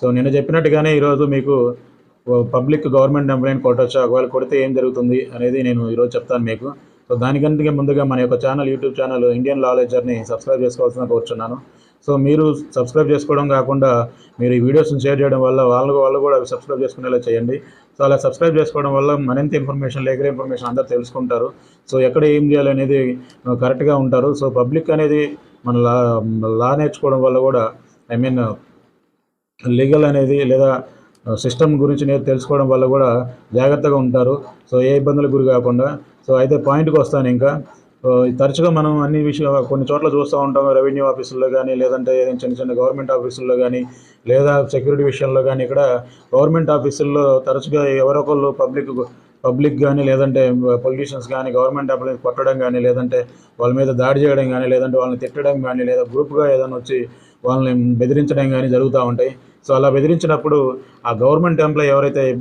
So నిన్న చెప్పినట్టుగానే ఈరోజు మీకు పబ్లిక్ గవర్నమెంట్ ఎంప్లాయీని కొట్టొచ్చు? ఒకవేళ కొడితే ఏం జరుగుతుంది అనేది నేను ఈరోజు చెప్తాను మీకు. సో దానికంటే ముందుగా మన యొక్క channel YouTube channel Indian law లెక్చర్ని subscribe చేసుకోవాల్సిన కోరుచున్నాను. సో మీరు సబ్స్క్రైబ్ చేసుకోవడం కాకుండా మీరు ఈ వీడియోస్ని షేర్ చేయడం వల్ల వాళ్ళకు వాళ్ళు కూడా అవి సబ్స్క్రైబ్ చేసుకునేలా చేయండి. సో అలా సబ్స్క్రైబ్ చేసుకోవడం వల్ల మరింత ఇన్ఫర్మేషన్ లేకర ఇన్ఫర్మేషన్ అందరూ తెలుసుకుంటారు. సో ఎక్కడ ఏం చేయాలి అనేది కరెక్ట్గా ఉంటారు. సో పబ్లిక్ అనేది మన లా లా నేర్చుకోవడం వల్ల కూడా ఐ మీన్ లీగల్ అనేది లేదా సిస్టమ్ గురించి నేను తెలుసుకోవడం వల్ల కూడా జాగ్రత్తగా ఉంటారు. సో ఏ ఇబ్బందులకు గురి కాకుండా. సో అయితే పాయింట్కి వస్తాను ఇంకా. తరచుగా మనం అన్ని విషయాలు కొన్ని చోట్ల చూస్తూ ఉంటాం. రెవెన్యూ ఆఫీసుల్లో కానీ లేదంటే ఏదైనా చిన్న చిన్న గవర్నమెంట్ ఆఫీసుల్లో కానీ లేదా సెక్యూరిటీ విషయంలో కానీ ఇక్కడ గవర్నమెంట్ ఆఫీసుల్లో తరచుగా ఎవరొకళ్ళు పబ్లిక్ పబ్లిక్ కానీ లేదంటే పొలిటీషియన్స్ కానీ గవర్నమెంట్ ఎంప్లాయీస్ కొట్టడం కానీ లేదంటే వాళ్ళ మీద దాడి చేయడం కానీ లేదంటే వాళ్ళని తిట్టడం కానీ లేదా గ్రూప్గా ఏదైనా వచ్చి వాళ్ళని బెదిరించడం కానీ జరుగుతూ ఉంటాయి. సో అలా బెదిరించినప్పుడు ఆ గవర్నమెంట్ ఎంప్లాయీ ఎవరైతే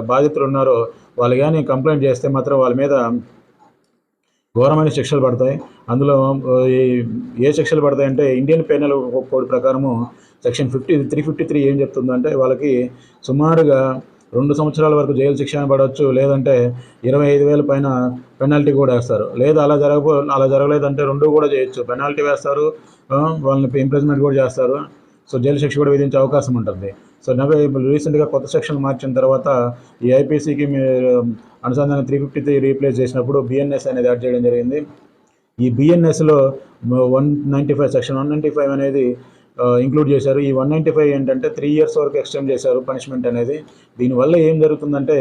బాధితులు ఉన్నారో వాళ్ళు కానీ కంప్లైంట్ చేస్తే మాత్రం వాళ్ళ మీద ఘోరమైన శిక్షలు పడతాయి. అందులో ఈ- ఏ శిక్షలు పడతాయంటే ఇండియన్ పెనల్ కోడ్ ప్రకారము section fifty three fifty three ఏం చెప్తుందంటే వాళ్ళకి సుమారుగా రెండు సంవత్సరాల వరకు జైలు శిక్ష పడవచ్చు లేదంటే ఇరవై ఐదు వేల పైన పెనాల్టీ కూడా వేస్తారు. లేదా అలా జరగపో అలా జరగలేదంటే రెండు కూడా చేయొచ్చు. పెనాల్టీ వేస్తారు వాళ్ళని ఇంప్రెస్మెంట్ కూడా చేస్తారు. సో జైలు శిక్ష కూడా విధించే అవకాశం ఉంటుంది. సో నవే ఇప్పుడు రీసెంట్గా కొత్త సెక్షన్ మార్చిన తర్వాత ఈ ఐపీసీకి మీరు అనుసంధానం త్రీ ఫిఫ్టీ త్రీ రీప్లేస్ చేసినప్పుడు బిఎన్ఎస్ అనేది యాడ్ చేయడం జరిగింది. ఈ బిఎన్ఎస్లో one ninety five section one ninety five అనేది ఇంక్లూడ్ చేశారు. ఈ వన్ నైంటీ ఫైవ్ ఏంటంటే త్రీ ఇయర్స్ వరకు ఎక్స్టెండ్ చేశారు పనిష్మెంట్ అనేది. దీనివల్ల ఏం జరుగుతుందంటే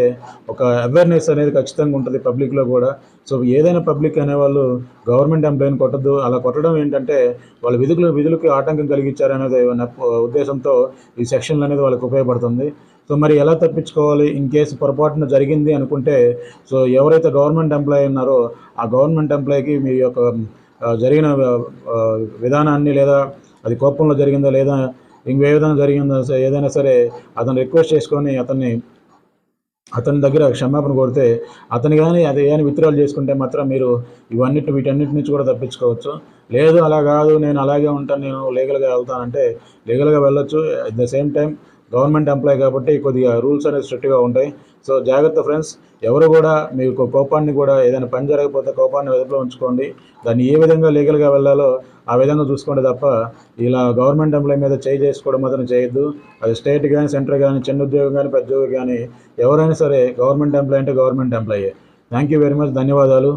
ఒక అవేర్నెస్ అనేది ఖచ్చితంగా ఉంటుంది పబ్లిక్లో కూడా. సో ఏదైనా పబ్లిక్ అనేవాళ్ళు గవర్నమెంట్ ఎంప్లాయీని కొట్టద్దు. అలా కొట్టడం ఏంటంటే వాళ్ళ విధులు విధులకు ఆటంకం కలిగించారనేది ఉద్దేశంతో ఈ సెక్షన్లు అనేది వాళ్ళకి ఉపయోగపడుతుంది. సో మరి ఎలా తప్పించుకోవాలి? ఇన్ కేసు పొరపాటున జరిగింది అనుకుంటే సో ఎవరైతే గవర్నమెంట్ ఎంప్లాయీ ఉన్నారో ఆ గవర్నమెంట్ ఎంప్లాయీకి మీ యొక్క జరిగిన విధానాన్ని లేదా అది కోపంలో జరిగిందా లేదా ఇంకే విధంగా జరిగిందా సరే, ఏదైనా సరే అతను రిక్వెస్ట్ చేసుకొని అతన్ని అతని దగ్గర క్షమాపణ కోరితే అతని కానీ అది కానీ విత్డ్రాల్ చేసుకుంటే మాత్రం మీరు ఇవన్నిటి వీటన్నిటి నుంచి కూడా తప్పించుకోవచ్చు. లేదు అలా కాదు నేను అలాగే ఉంటాను నేను లీగల్గా వెళ్తానంటే లీగల్గా వెళ్ళొచ్చు. At the same time government employee కాబట్టి కొద్దిగా రూల్స్ అనేవి స్ట్రిక్ట్గా ఉంటాయి. సో జాగ్రత్త ఫ్రెండ్స్ ఎవరు కూడా మీకు కోపాన్ని కూడా ఏదైనా పని జరగకపోతే కోపాన్ని వెదపలో ఉంచుకోండి. దాన్ని ఏ విధంగా లీగల్గా వెళ్ళాలో ఆ విధంగా చూసుకోండి తప్ప ఇలా గవర్నమెంట్ ఎంప్లాయ్ మీద చేయి చేసుకోవడం మాత్రం చేయొద్దు. అది స్టేట్ కానీ సెంటర్ కానీ చిన్న ఉద్యోగం కానీ పెద్ద ఉద్యోగం కానీ ఎవరైనా సరే గవర్నమెంట్ ఎంప్లాయ్ అంటే government employee. Thank you very much. ధన్యవాదాలు.